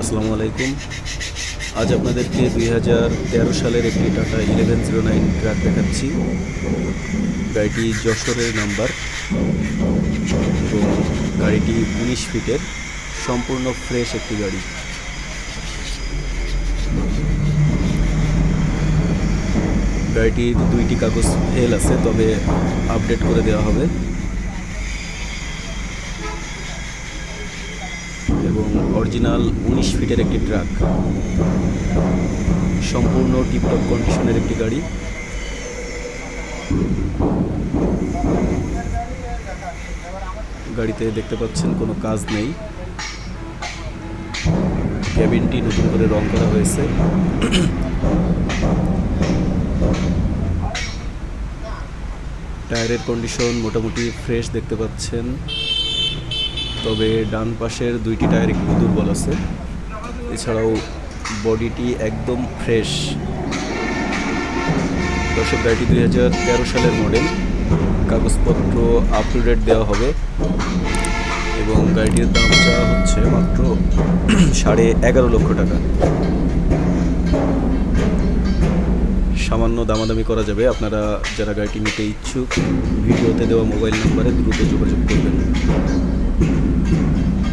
আসসালামু আলাইকুম। আজ আপনাদেরকে দুই হাজার তেরো সালের একটি Tata eleven zero nine truck দেখাচ্ছি। গাড়িটি যশোরের নাম্বার এবং গাড়িটি উনিশ ফিটের, সম্পূর্ণ ফ্রেশ একটি গাড়ি। গাড়িটির দুইটি কাগজ ফেল আছে, তবে আপডেট করে দেওয়া হবে। এবং অরিজিনাল উনিশ ফিটের একটি ট্রাক। সম্পূর্ণ টিপটপ কন্ডিশনের একটি গাড়ি। গাড়িতে দেখতে পাচ্ছেন কোনো কাজ নেই। ক্যাবিনটি নতুন করে রং করা হয়েছে। টায়ারের কন্ডিশন মোটামুটি ফ্রেশ দেখতে পাচ্ছেন। তবে ডান পাশের দুইটি টায়ার একটু দুর্বল আছে। এছাড়াও বডিটি একদম ফ্রেশ। দর্শক, গাড়িটি দুই হাজার তেরো সালের মডেল। কাগজপত্র আপ টু ডেট দেওয়া হবে এবং গাড়িটির দাম চাওয়া হচ্ছে মাত্র সাড়ে এগারো লক্ষ টাকা। সামান্য দামাদামি করা যাবে। আপনারা যারা গাড়িটি নিতে ইচ্ছুক, ভিডিওতে দেওয়া মোবাইল নাম্বারে দ্রুত যোগাযোগ করবেন। やった!